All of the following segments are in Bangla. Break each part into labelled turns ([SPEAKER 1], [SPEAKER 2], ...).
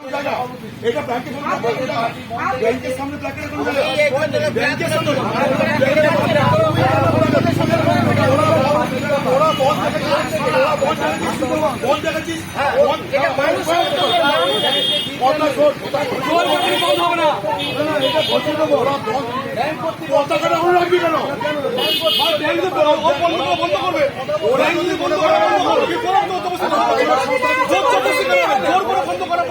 [SPEAKER 1] এটা ব্যাংকের ব্যাংকের সামনে প্ল্যাকেট ব্যাংকের সামনে ওরা বল দেখাচ্ছিস বল দেখাচ্ছিস বল দেখাচ্ছিস বল বলটা শোন এটা বলছি দেবো ওরা বল পতাকাটা ওরা রাখবি কেন ব্যাংক তো ও বন্ধ করে বন্ধ করবে ওরা যদি বন্ধ করে বন্ধ করবে কি করার তো তোমার সাথে জোর জবরদস্তি করে জোর করে বন্ধ করা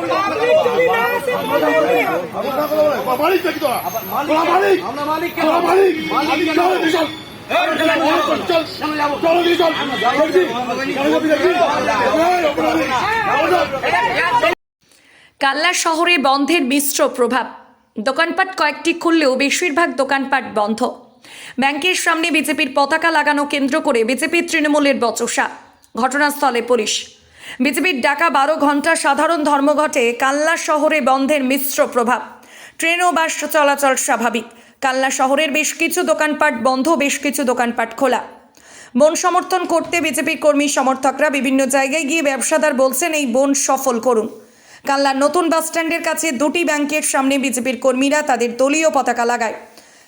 [SPEAKER 1] মালিক। দেখি তোরা তোরা মালিক।
[SPEAKER 2] মালিক
[SPEAKER 1] মালিক।
[SPEAKER 2] মালিক
[SPEAKER 1] চল দিকে চল চল চল দিকে চল। বলছি চল যাবি। দেখি এই, অপরাধী।
[SPEAKER 3] কাল্লা শহরে বন্ধের মিশ্র প্রভাব। দোকানপাট কয়েকটি খুললেও বেশিরভাগ দোকানপাট বন্ধ। ব্যাংকের সামনে বিজেপির পতাকা লাগানো কেন্দ্র করে বিজেপির তৃণমূলের বচসা। ঘটনাস্থলে পুলিশ। বিজেপির ডাকা বারো ঘণ্টা সাধারণ ধর্মঘটে কাল্লা শহরে বন্ধের মিশ্র প্রভাব। ট্রেন ও বাস চলাচল স্বাভাবিক। কাল্লা শহরের বেশ কিছু দোকানপাট বন্ধ, বেশ কিছু দোকানপাট খোলা। বন সমর্থন করতে বিজেপির কর্মী সমর্থকরা বিভিন্ন জায়গায় গিয়ে ব্যবসাদার বলছেন, এই বন সফল করুন। কাল্লার নতুন বাসস্ট্যান্ডের কাছে দুটি ব্যাংকের সামনে বিজেপির কর্মীরা তাদের দলীয় পতাকা লাগায়।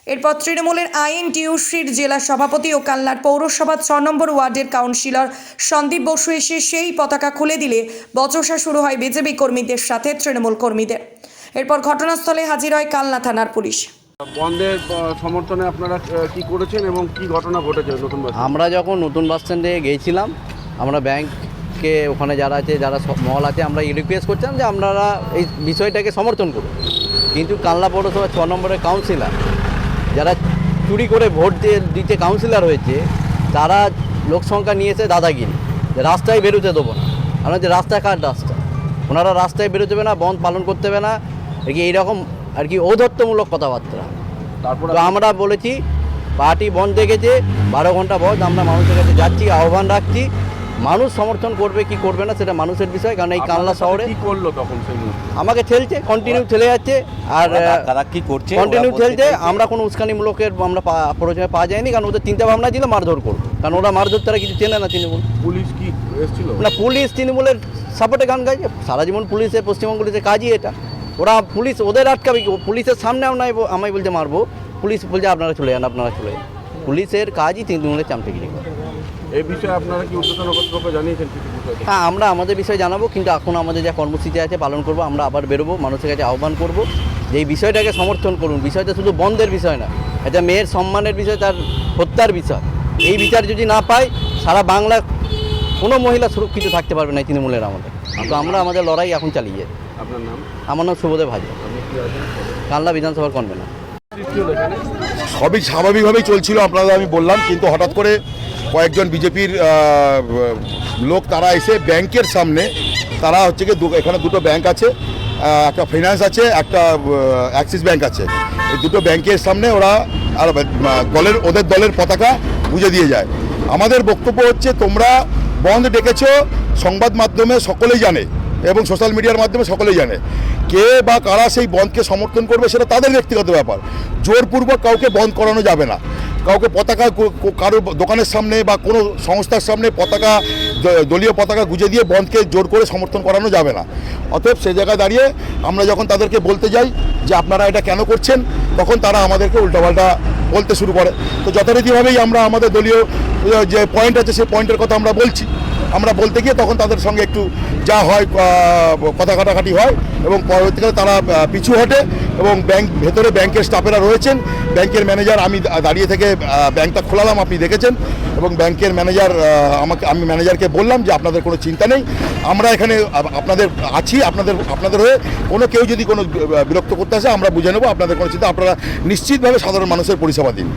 [SPEAKER 3] এরপর তৃণমূলের আইন টিউসির জেলা সভাপতি ও কাল্লার পৌরসভা ছ নম্বর ওয়ার্ডের কাউন্সিলর সন্দীপ বসু এসে সেই পতাকা খুলে দিলে বচসা শুরু হয় বিজেপি কর্মীদের সাথে তৃণমূল কর্মীদের। এরপর ঘটনাস্থলে হাজির হয় কালনা থানার পুলিশ।
[SPEAKER 4] বন্ধের সমর্থনে আপনারা কি করেছেন এবং কি ঘটনা ঘটেছে নতুন
[SPEAKER 5] আমরা যখন নতুন বাস স্ট্যান্ডে গিয়েছিলাম আমরা ব্যাংককে ওখানে যারা আছে যারা সব মল আছে আমরা রিকোয়েস্ট করছিলাম যে আপনারা এই বিষয়টাকে সমর্থন করুন। কিন্তু কানলা পৌরসভা ছ নম্বরের কাউন্সিলার যারা চুরি করে ভোট দিয়ে দিতে কাউন্সিলর হয়েছে তারা লোক সংখ্যা নিয়েছে দাদাগিরি। যে রাস্তায় বেরোতে দেবো না। আমরা যে রাস্তা কার রাস্তা। ওনারা রাস্তায় বেরোতে না বন্ধ পালন করতে হবে না। আর কি এইরকম আর কি ঔদ্ধত্যমূলক কথাবার্তা।
[SPEAKER 4] তারপর
[SPEAKER 5] আমরা বলেছি পার্টি বন্ধ দেখেছে বারো ঘণ্টা বন্ধ আমরা মানুষের কাছে যাচ্ছি আহ্বান রাখছি। মানুষ সমর্থন করবে কি করবে না সেটা মানুষের বিষয় কারণ এই কানলা শহরে
[SPEAKER 4] কি করল তখন সেই
[SPEAKER 5] আমাকে ঠেলছে কন্টিনিউ ঠেলে যাচ্ছে আর
[SPEAKER 6] তারা কি করছে
[SPEAKER 5] কন্টিনিউ ঠেলছে আমরা কোনো উস্কানিমূলকের আমরা পা- প্ররোচনায় পাওয়া যায়নি কারণ ওদের চিন্তা ভাবনা ছিল মারধর করব। কারণ ওরা মারধর তারা কিছু চেনে না তৃণমূল।
[SPEAKER 4] পুলিশ কি এসেছিল?
[SPEAKER 5] না পুলিশ তৃণমূলের সাপোর্টে গান গাইছে। সারা জীবন পুলিশের পশ্চিমবঙ্গ পুলিশের কাজই এটা। ওরা পুলিশ ওদের আটকাবে কি? পুলিশের সামনে আমরা আমায় বলতে মারবো। পুলিশ বলছে আপনারা চলে যান আপনারা চলে যান। পুলিশের কাজই তৃণমূলের চামটেগিরি করা।
[SPEAKER 4] এই বিষয়ে আপনারা কি উদ্বোধন কর্তৃপক্ষ জানিয়েছেন
[SPEAKER 5] হ্যাঁ আমরা আমাদের বিষয়ে জানাব কিন্তু এখন আমাদের যা কর্মসূচি আছে পালন করব আমরা আবার বেরোবো মানুষের কাছে আহ্বান করব যে এই বিষয়টাকে সমর্থন করুন। বিষয়টা শুধু বন্ধের বিষয় না এটা মেয়ের সম্মানের বিষয় তার হত্যার বিষয়। এই বিচার যদি না পায় সারা বাংলা কোনো মহিলা সুরক্ষিত থাকতে পারবে না তৃণমূলের আমাদের তো আমরা আমাদের লড়াই এখন চালিয়ে যাই।
[SPEAKER 4] আপনার নাম?
[SPEAKER 5] আমার নাম শুভদেব হাজার
[SPEAKER 4] আপনি কি আছেন?
[SPEAKER 5] কানলা বিধানসভার কনভেনার।
[SPEAKER 1] সবই স্বাভাবিকভাবেই চলছিল আপনাদের আমি বললাম কিন্তু হঠাৎ করে কয়েকজন বিজেপির লোক তারা এসে ব্যাংকের সামনে, তারা হচ্ছে কি এখানে দুটো ব্যাংক আছে একটা ফিনান্স আছে, একটা অ্যাক্সিস ব্যাংক আছে। এই দুটো ব্যাংকের সামনে ওরা আর দলের, ওদের দলের পতাকা বুঝে দিয়ে যায়। আমাদের বক্তব্য হচ্ছে, তোমরা বন্ধ ডেকেছ, সংবাদ মাধ্যমে সকলেই জানে এবং সোশ্যাল মিডিয়ার মাধ্যমে সকলেই জানে। কে বা কারা সেই বন্ধকে সমর্থন করবে সেটা তাদের ব্যক্তিগত ব্যাপার। জোরপূর্বক কাউকে বন্ধ করানো যাবে না। কাউকে পতাকা কো- কো- কারও দোকানের সামনে বা কোনো সংস্থার সামনে পতাকা দলীয় পতাকা গুজে দিয়ে বন্ধকে জোর করে সমর্থন করানো যাবে না। অতএব সে জায়গায় দাঁড়িয়ে আমরা যখন তাদেরকে বলতে যাই যে আপনারা এটা কেন করছেন, তখন তারা আমাদেরকে উল্টাপাল্টা বলতে শুরু করে। তো যথারীতিভাবেই আমরা আমাদের দলীয়, যে পয়েন্ট আছে সেই পয়েন্টের কথা আমরা বলছি। আমরা বলতে গিয়ে তখন তাদের সঙ্গে একটু যা হয় কথা কাটাকাটি হয় এবং পরবর্তীকালে তারা পিছু হটে এবং ব্যাংক, ভেতরে ব্যাংকের স্টাফেরা রয়েছেন। ব্যাংকের ম্যানেজার, আমি দাঁড়িয়ে থেকে ব্যাংকটা খোলালাম, আপনি দেখেছেন। এবং ব্যাংকের ম্যানেজার আমাকে, আমি ম্যানেজারকে বললাম যে আপনাদের কোনো চিন্তা নেই। আমরা এখানে আপনাদের আছি, আপনাদের আপনাদের হয়ে। কোনো কেউ যদি কোনো বিরক্ত করতে আসে, আমরা বুঝে নেব। আপনাদের কোনো চিন্তা, আপনারা নিশ্চিতভাবে সাধারণ মানুষের পরিষেবা দিন।